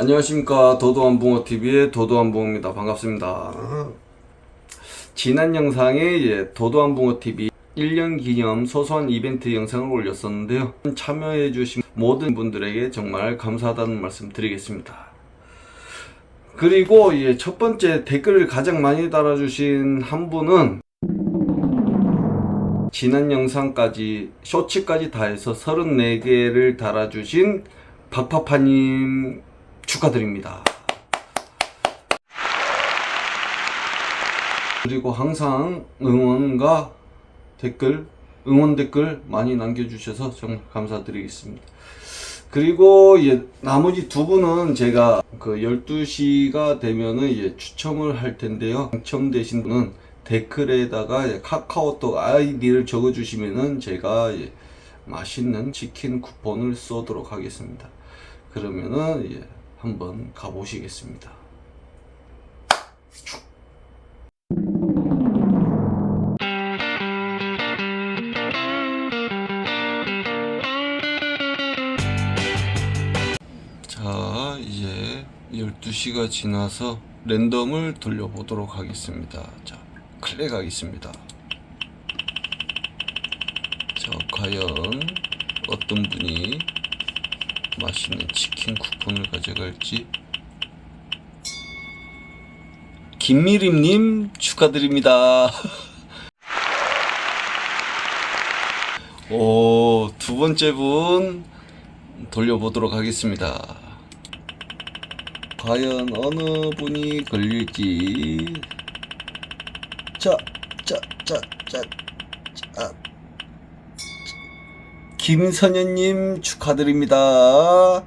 안녕하십니까. 도도한붕어TV의 도도한붕어입니다. 반갑습니다. 지난 영상에 예, 도도한붕어TV 1년 기념 소소한 이벤트 영상을 올렸었는데요. 참여해 주신 모든 분들에게 정말 감사하다는 말씀 드리겠습니다. 그리고 예, 첫 번째 댓글을 가장 많이 달아주신 한 분은 지난 영상까지 쇼츠까지 다 해서 34개를 달아주신 박파파님 축하드립니다. 그리고 항상 응원과 댓글, 응원 댓글 많이 남겨주셔서 정말 감사드리겠습니다. 그리고 예, 나머지 두 분은 제가 그 12시가 되면은 예, 추첨을 할 텐데요. 당첨되신 분은 댓글에다가 예, 카카오톡 아이디를 적어주시면은 제가 예, 맛있는 치킨 쿠폰을 쏘도록 하겠습니다. 그러면은 예, 한번 가보시겠습니다. 자, 이제 12시가 지나서 랜덤을 돌려보도록 하겠습니다. 자, 클릭하겠습니다. 자, 과연 어떤 분이 맛있는 치킨 쿠폰을 가져갈지. 김미림님 축하드립니다. 오, 두 번째 분 돌려보도록 하겠습니다. 과연 어느 분이 걸릴지. 자, 자, 자, 자, 자. 김선현님 축하드립니다.